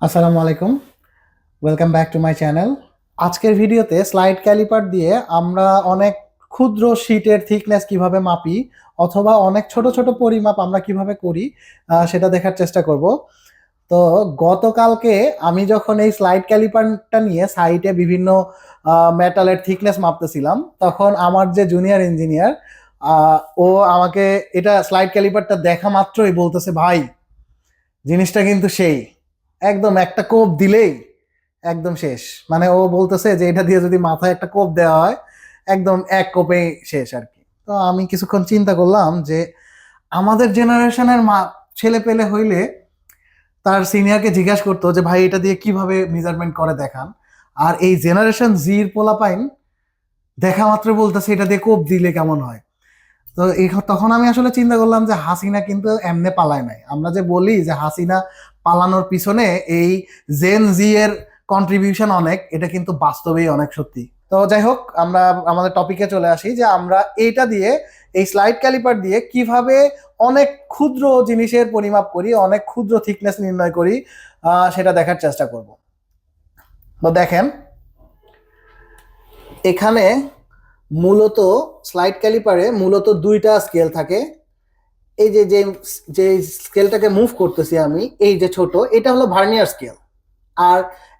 আসসালামু আলাইকুম। Welcome back to my channel আজকের ভিডিওতে স্লাইড ক্যালিপার দিয়ে আমরা অনেক ক্ষুদ্র শীটের থিকনেস কীভাবে মাপি অথবা অনেক ছোট ছোট পরিমাপ আমরা কীভাবে করি সেটা দেখার চেষ্টা করব। তো গতকালকে আমি যখন এই স্লাইড ক্যালিপারটা নিয়ে সাইটে বিভিন্ন মেটালের থিকনেস মাপতেছিলাম, তখন আমার যে জুনিয়র ইঞ্জিনিয়ার ও আমাকে এটা স্লাইড ক্যালিপারটা দেখা মাত্রই বলতেছে, ভাই, জিনিসটা কিন্তু সেই। একদম একটা কোপ দিলেই একদম শেষ। মানে ও বলতেছে যে এটা দিয়ে যদি মাথায় একটা কোপ দেওয়া হয়, একদম এক কোপেই শেষ আর কি। তো আমি কিছুক্ষণ চিন্তা করলাম যে আমাদের জেনারেশনের মা, ছেলে পেলে হইলে তার সিনিয়রকে জিজ্ঞাসা করতো যে, ভাই, এটা দিয়ে কীভাবে মেজারমেন্ট করে দেখান? আর এই জেনারেশন জির পোলাপাইন দেখা মাত্র বলতেছে, এটা দিয়ে কোপ দিলে কেমন হয়? তো তখন আমি আসলে চিন্তা করলাম যে হাসিনা কিন্তু এমনে পালায় নাই। আমরা যে বলি যে হাসিনা পালানোর পিছনে এই জেন জি এর কন্ট্রিবিউশন অনেক, এটা কিন্তু বাস্তবেই অনেক সত্যি। তো যাই হোক, আমরা আমাদের টপিকে চলে আসি যে আমরা এইটা দিয়ে, এই স্লাইড ক্যালিপার দিয়ে কীভাবে অনেক ক্ষুদ্র জিনিসের পরিমাপ করি, অনেক ক্ষুদ্র থিকনেস নির্ণয় করি সেটা দেখার চেষ্টা করব। তো দেখেন, এখানে মূলত স্লাইড ক্যালিপারে মূলত দুইটা স্কেল থাকে। এই যে যে স্কেলটাকে মুভ করতেছি আমি, এই যে ছোট, এটা হলো ভার্নিয়ার স্কেল আর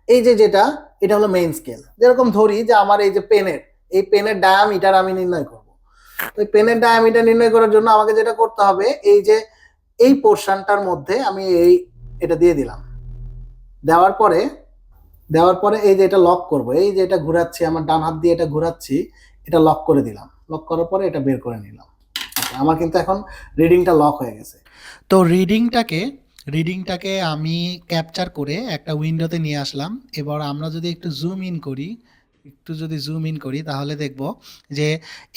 এই যে যেটা, এটা হলো মেইন স্কেল যেরকম ধরি যে আমার এই যে পেনের, এই পেনের ডায়ামিটার আমি নির্ণয় করব। তো পেনের ডায়ামিটার নির্ণয় করার জন্য আমাকে যেটা করতে হবে, এই যে, এই পোর্শনটার মধ্যে আমি এই এটা দিয়ে দিলাম। দেওয়ার পরে দেওয়ার পরে এই যে এটা লক করব, এই যে এটা ঘোরাচ্ছি, আমার ডান হাত দিয়ে এটা ঘোরাচ্ছি এটা লক করে দিলাম। লক করার পরে এটা বের করে নিলাম। আচ্ছা, আমার কিন্তু এখন রিডিংটা লক হয়ে গেছে। তো রিডিংটাকে রিডিংটাকে আমি ক্যাপচার করে একটা উইন্ডোতে নিয়ে আসলাম। এবার আমরা যদি একটু জুম ইন করি একটু যদি জুম ইন করি, তাহলে দেখব যে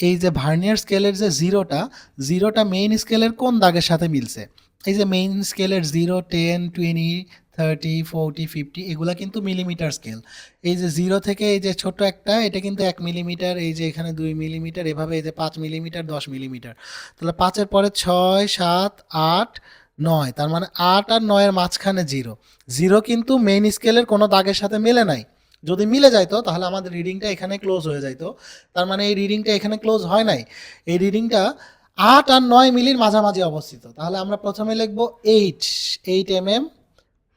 এই যে ভার্নিয়ার স্কেলের যে জিরোটা জিরোটা মেইন স্কেলের কোন দাগের সাথে মিলছে? এই যে মেইন স্কেলের zero ten twenty thirty forty fifty এগুলা কিন্তু মিলিমিটার স্কেল এই যে জিরো থেকে এই যে ছোট একটা, এটা কিন্তু এক মিলিমিটার এই যে এখানে দুই মিলিমিটার এভাবে এই যে পাঁচ মিলিমিটার দশ মিলিমিটার তাহলে পাঁচের পরে ছয়, সাত, আট, নয়, তার মানে আট আর নয়ের মাঝখানে জিরো জিরো কিন্তু মেইন স্কেলের কোনো দাগের সাথে মেলে নাই। যদি মিলে যাইতো, তাহলে আমাদের রিডিংটা এখানে ক্লোজ হয়ে যাইতো। তার মানে এই রিডিংটা এখানে ক্লোজ হয় নাই। এই রিডিংটা আট আর নয় মিলির মাঝামাঝি অবস্থিত। তাহলে আমরা প্রথমে লিখব eight eight M M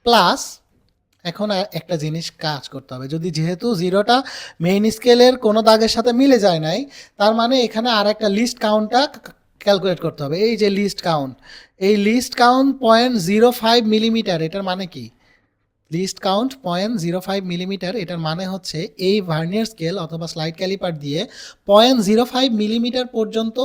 plus এখন একটা জিনিস কাজ করতে হবে। যদি যেহেতু জিরোটা মেইন স্কেলের কোনো দাগের সাথে মিলে যায় নাই, তার মানে এখানে আর একটা লিস্ট কাউন্টটা ক্যালকুলেট করতে হবে। এই যে লিস্ট কাউন্ট এই least count point zero five millimetre এটার মানে কি? Least count point zero five millimetre, এটার মানে হচ্ছে এই ভার্নিয়ার স্কেল অথবা স্লাইড ক্যালিপার দিয়ে পয়েন্ট জিরো ফাইভ মিলিমিটার পর্যন্ত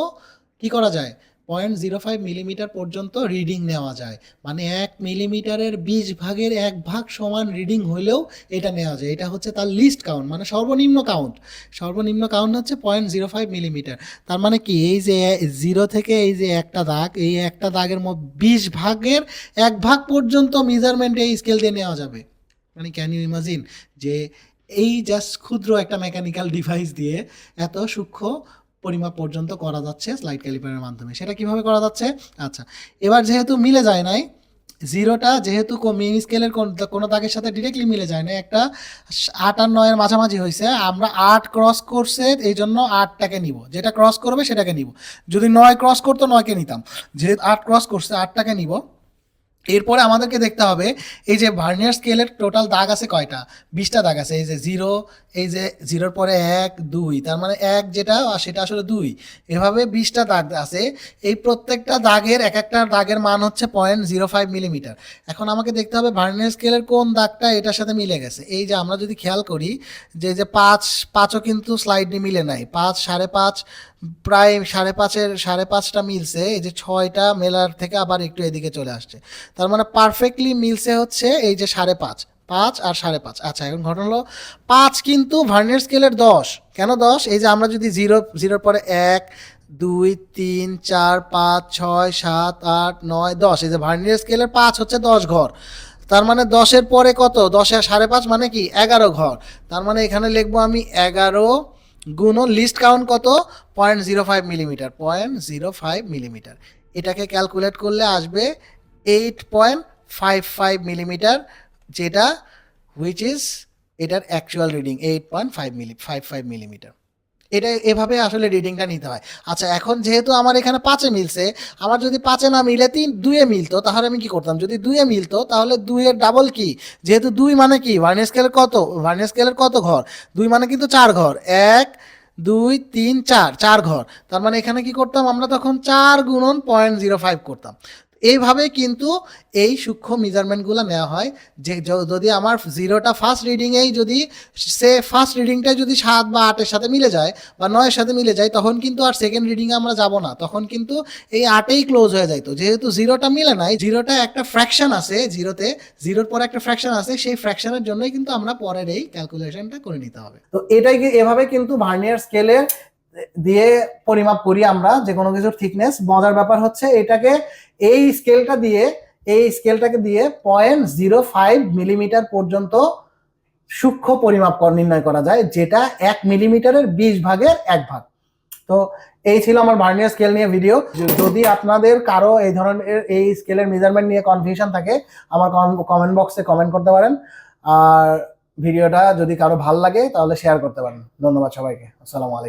কি করা যায়? পয়েন্ট জিরো ফাইভ মিলিমিটার পর্যন্ত রিডিং নেওয়া যায়। মানে এক মিলিমিটারের বিশ ভাগের এক ভাগ সমান রিডিং হলেও এটা নেওয়া যায়। এটা হচ্ছে তার লিস্ট কাউন্ট মানে সর্বনিম্ন কাউন্ট সর্বনিম্ন কাউন্ট হচ্ছে পয়েন্ট জিরো ফাইভ মিলিমিটার। তার মানে কি? এই যে জিরো থেকে এই যে একটা দাগ, এই একটা দাগের মধ্যে বিশ ভাগের এক ভাগ পর্যন্ত মেজারমেন্ট এই স্কেল দিয়ে নেওয়া যাবে। মানে ক্যান ইউ ইমাজিন যে এই জাস্ট ক্ষুদ্র একটা মেকানিক্যাল ডিভাইস দিয়ে এত সূক্ষ্ম পরিমাপ পর্যন্ত করা যাচ্ছে স্লাইড ক্যালিপারের মাধ্যমে। সেটা কীভাবে করা যাচ্ছে? আচ্ছা এবার যেহেতু মিলে যায় নাই জিরোটা যেহেতু মেইন স্কেলের কোনো দাগের সাথে ডিরেক্টলি মিলে যায় না একটা আট আর নয়ের মাঝামাঝি হয়েছে, আমরা আট ক্রস করছে, এই জন্য আটটাকে নিব। যেটা ক্রস করবে সেটাকে নিব। যদি নয় ক্রস করতো নয়কে নিতাম। যেহেতু আট ক্রস করছে, আটটাকে নিব। এরপরে আমাদেরকে দেখতে হবে, এই যে ভার্নিয়ার স্কেলের টোটাল দাগ আছে কয়টা? বিশটা দাগ আছে, এই যে জিরো এই যে জিরোর পরে এক, দুই, তার মানে এক যেটা সেটা আসলে দুই। এভাবে বিশটা দাগ আছে, এই প্রত্যেকটা দাগের এক একটা দাগের মান হচ্ছে পয়েন্ট জিরো ফাইভ মিলিমিটার এখন আমাকে দেখতে হবে ভার্নিয়ার স্কেলের কোন দাগটা এটার সাথে মিলে গেছে। এই যে আমরা যদি খেয়াল করি, যে যে পাঁচ, পাঁচও কিন্তু স্লাইডে মিলে নাই। পাঁচ, সাড়ে পাঁচ প্রায় সাড়ে পাঁচের, সাড়ে পাঁচটা মিলছে, এই যে ছয়টা মেলার থেকে আবার একটু এদিকে চলে আসছে। তার মানে পারফেক্টলি মিলছে হচ্ছে এই যে সাড়ে পাঁচ পাঁচ আর সাড়ে পাঁচ। আচ্ছা এখন ঘটনা হলো পাঁচ কিন্তু ভার্নিয়ার স্কেলের দশ। কেন দশ? এই যে আমরা যদি জিরো জিরোর পরে এক, দুই, তিন, চার, পাঁচ, ছয়, সাত, আট, নয়, দশ। এই যে ভার্নিয়ার স্কেলের পাঁচ হচ্ছে দশ ঘর। তার মানে দশের পরে কত? দশে সাড়ে পাঁচ মানে কি? এগারো ঘর। তার মানে এখানে লিখব আমি এগারো গুণন লিস্ট কাউন্ট কত? Point zero five millimetre point zero five millimetre এটাকে ক্যালকুলেট করলে আসবে eight point five five millimetre যেটা হুইচ ইজ এটার actual reading eight point five milli five five millimetre এটা এভাবে আসলে রিডিংটা নিতে হয়। আচ্ছা এখন যেহেতু আমার এখানে পাঁচে মিলছে, আমার যদি পাঁচে না মিলে তিন দুয়ে মিলতো, তাহলে আমি কি করতাম? যদি দুয়ে মিলতো, তাহলে দুইয়ের ডাবল কি? যেহেতু দুই মানে কি? ভার্নিয়ার স্কেলের কত? ভার্নিয়ার স্কেলের কত ঘর? দুই মানে কিন্তু চার ঘর। এক, দুই, তিন, চার চার ঘর। তার মানে এখানে কি করতাম? আমরা তখন চার গুণন পয়েন্ট জিরো ফাইভ করতাম। এইভাবে কিন্তু এই সূক্ষ্ম মেজারমেন্টগুলো নেওয়া হয়। যে যদি আমার জিরোটা ফার্স্ট রিডিংয়েই যদি সে ফার্স্ট রিডিংটাই যদি সাত বা আটের সাথে মিলে যায় বা নয়ের সাথে মিলে যায়, তখন কিন্তু আর সেকেন্ড রিডিংয়ে আমরা যাব না। তখন কিন্তু এই আটেই ক্লোজ হয়ে যাইতো যেহেতু জিরোটা মিলে নাই জিরোটা একটা ফ্র্যাকশন আছে জিরোতে জিরোর পরে একটা ফ্র্যাকশন আছে, সেই ফ্র্যাকশনের জন্যই কিন্তু আমরা পরের এই ক্যালকুলেশনটা করে নিতে হবে। তো এটাই এভাবে কিন্তু ভার্নিয়ার স্কেলে দিয়ে পরিমাপ করি আমরা যে কোনো কিছুর থিকনেস মজার ব্যাপার হচ্ছে এটাকে এই স্কেলটা দিয়ে, এই স্কেলটাকে দিয়ে পয়েন্ট জিরো ফাইভ মিলিমিটার পর্যন্ত সূক্ষ্ম পরিমাপ নির্ণয় করা যায়, যেটা এক মিলিমিটারের বিশ ভাগের এক ভাগ। তো এই ছিল আমার ভার্নিয়ার স্কেল নিয়ে ভিডিও যদি আপনাদের কারও এই ধরনের, এই স্কেলের মেজারমেন্ট নিয়ে কনফিউশন থাকে, আমার কমেন্ট বক্সে কমেন্ট করতে পারেন। আর ভিডিওটা যদি কারও ভালো লাগে, তাহলে শেয়ার করতে পারেন। ধন্যবাদ সবাইকে। আসসালামু আলাইকুম।